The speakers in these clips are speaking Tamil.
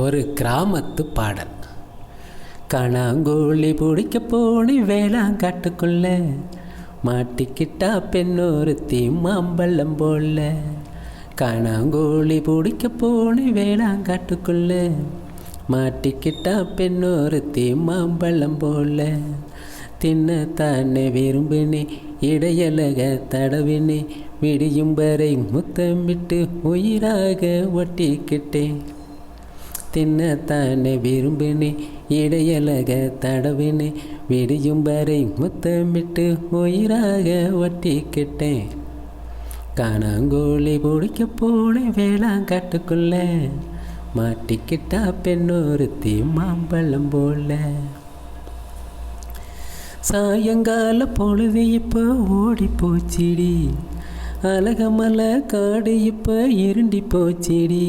ஒரு கிராமத்து பாடல். கணாங்கோழி பிடிக்க போனி வேளாங்காட்டுக்குள்ள மாட்டிக்கிட்டா பெண்ணொருத்தி மாம்பழம் போல. கணாங்கோழி பிடிக்க போனி வேளாங்காட்டுக்குள்ள மாட்டிக்கிட்டா பெண்ணொருத்தி மாம்பழம் போல. தின்ன தானே விரும்பினே இடையலக தடவினே விடியும் வரை முத்தமிட்டு உயிராக ஒட்டிக்கிட்டேன். தின்னத்தானே விரும்பினே இடையலக தடவினே விடியும் வரை முத்தமிட்டு உயிராக ஒட்டிக்கிட்டேன். காணாங்கோழி பிடிக்க போனேன் வேளாங்காட்டுக்குள்ள மாட்டிக்கிட்டா பெண்ணொருத்தி மாம்பழம் போல. சாயங்கால பொழுது இப்போ ஓடி போச்சிடி அழகமல காடு இப்போ இருண்டி போச்சிடி.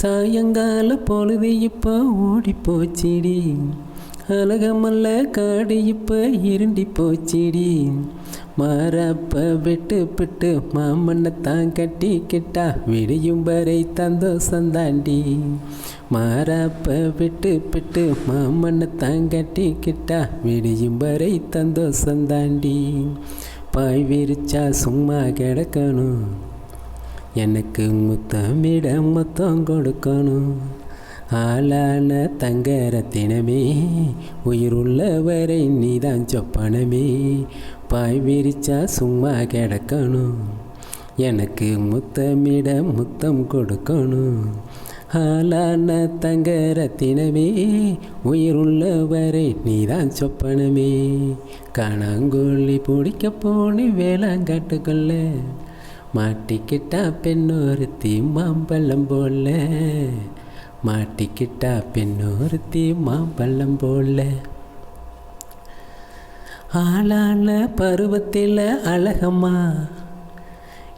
சாயங்கால பொழுது இப்போ ஓடி போச்சிடி அழகமல்ல காடு இப்போ இருண்டி போச்சிடி. மாறப்ப விட்டு பிட்டு மாமண்ணை தான் கட்டிக்கிட்டா விடியும் வரை சந்தோஷம் தாண்டி. மாறப்ப விட்டு பிட்டு மாமண்ணை தான் கட்டிக்கிட்டா விடியும் வரை சந்தோஷம் தாண்டி. பாய் விரிச்சா சும்மா கிடக்கணும். எனக்கு முத்தமிடம் மொத்தம் கொடுக்கணும். ஆளான தங்க ரத்தினமே உயிர் உள்ளவரை நீதான் சொப்பனமே. பாய் விரிச்சா சும்மா கிடக்கணும். எனக்கு முத்தமிட முத்தம் கொடுக்கணும். ஆளான தங்க ரத்தினமே உயிர் உள்ளவரை நீதான் சொப்பனமே. காணாங்கோழி பிடிக்க போனி வேளாங்காட்டுக்குள்ள மாட்டிக்கிட்டா பெண்ணொருத்தி மாம்பழம் போல. மாட்டிக்கிட்டா பெண்ணொருத்தி மாம்பழம் போல. ஆளான பருவத்தில் அழகம்மா.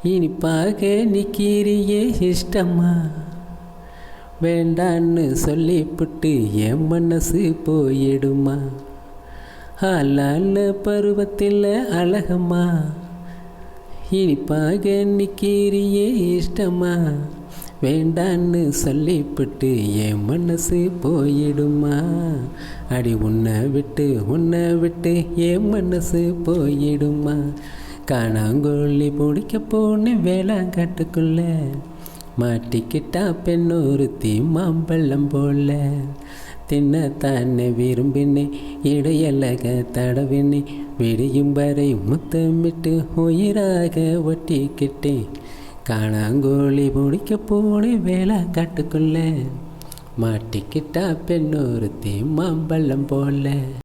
இனிப்பாக நிற்கிறியே இஷ்டம்மா. வேண்டான்னு சொல்லிப்புட்டு என் மனசு போயிடுமா ஆளான பருவத்தில் அழகம்மா. இனிப்பாக நிற்கிறியே இஷ்டமா? வேண்டான்னு சொல்லிவிட்டு என் மனசு போயிடுமா? அடி உன்னை விட்டு உன்னை விட்டு என் மனசு போயிடுமா? காணாங்கொல்லி பிடிக்க போன வேளாங்காட்டுக்குள்ள மாட்டிக்கிட்டா பெண்ணொருத்தி மாம்பழம் போல. தின்ன தானே விரும்பினே இடையலக தடவினே விடியும் வரை முத்தமிட்டு உயிராக ஒட்டிக்கிட்டேன். காணாங்கோழி முடிக்க போனேன் வேளா காட்டுக்குள்ள மாட்டிக்கிட்டா பெண்ணொருத்தி மாம்பழம் போல.